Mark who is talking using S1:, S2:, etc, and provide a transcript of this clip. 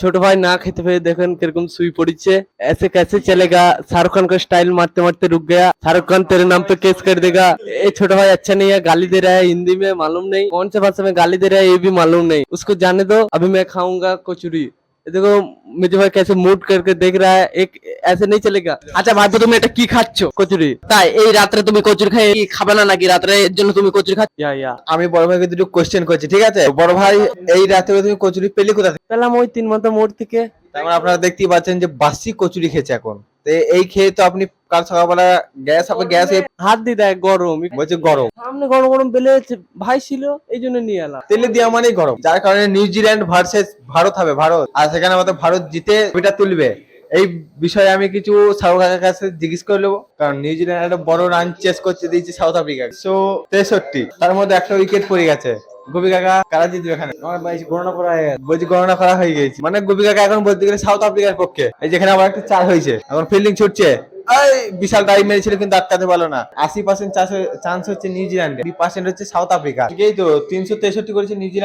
S1: ছোট ভাই না খেতে পেয়ে দেখেন কিরকম सुई पड़ी ऐसे कैसे चलेगा शाहरुख खान का स्टाइल मारते मारते रुक गया शाहरुख खान तेरे नाम पे केस कर देगा ये छोटा भाई अच्छा नहीं है गाली दे रहा है हिंदी में मालूम नहीं कौन से भाषा में गाली दे रहा है ये भी मालूम नहीं उसको जाने दो अभी मैं खाऊंगा कचौरी ये देखो मुझे भाई कैसे मूड करके देख रहा है एक ऐसे नहीं चलेगा
S2: আচ্ছা ভাইপো তুমি এটা কি খাচ্ছ
S1: कचौरी
S2: তাই এই রাত্রে তুমি কচুরি খাই কি খাবে না নাকি রাত্রে এর জন্য তুমি কচুরি খাচ্ছ
S1: या या
S3: আমি বড় ভাইকে দুটো কোশ্চেন করছি ঠিক আছে বড় ভাই এই রাতে তুমি কচুরি পেলে কোথা থেকে
S1: পেলাম ওই তিন মাথা মোড় থেকে
S3: তারপর আপনারা দেখতেই পাচ্ছেন যে বাসি কচুরি খেয়েছে এখন তো এই খেয়ে তো আপনি কাল সকালবেলা গ্যাস হবে গ্যাস
S1: হাত দিয়ে দেয় গরম।
S3: বলছে গরম।
S1: সামনে গরম গরম বেলে ভাই ছিল এই জন্য নিয়ে এলাম।
S3: তেলে দেওয়া মানেই গরম। যার কারণে নিউজিল্যান্ড ভার্সেস ভারত হবে ভারত। আর সেখানে আমাদের ভারত জিতে ওইটা তুলবে। এই বিষয়ে আমি কিছু সাউথ আফ্রিকার কাছে জিজ্ঞেস করে নেব। কারণ নিউজিল্যান্ড একটা বড় রান চেস করতে দিয়েছে সাউথ আফ্রিকা সো তেষট্টি। তার মধ্যে একটা উইকেট পড়ে গেছে। গোপী কাকা কারা জিতবে এখানে? গণনা করা হয়ে গেছে। বলছি গণনা করা হয়ে গেছে। মানে গোপী কাকা এখন বলতে গেলে সাউথ আফ্রিকার পক্ষে। এই যেখানে আবার একটা চার হয়েছে। এখন ফিল্ডিং ছুটছে। বিশাল ডাই মেরেছিল কিন্তু আটকাতে পারল না। আশি পার্সেন্ট চান্স হচ্ছে নিউজিল্যান্ডে। বি পার্সেন্ট হচ্ছে সাউথ আফ্রিকা ঠিকই তো, তিনশো তেষট্টি করেছে নিউজিল্যান্ড।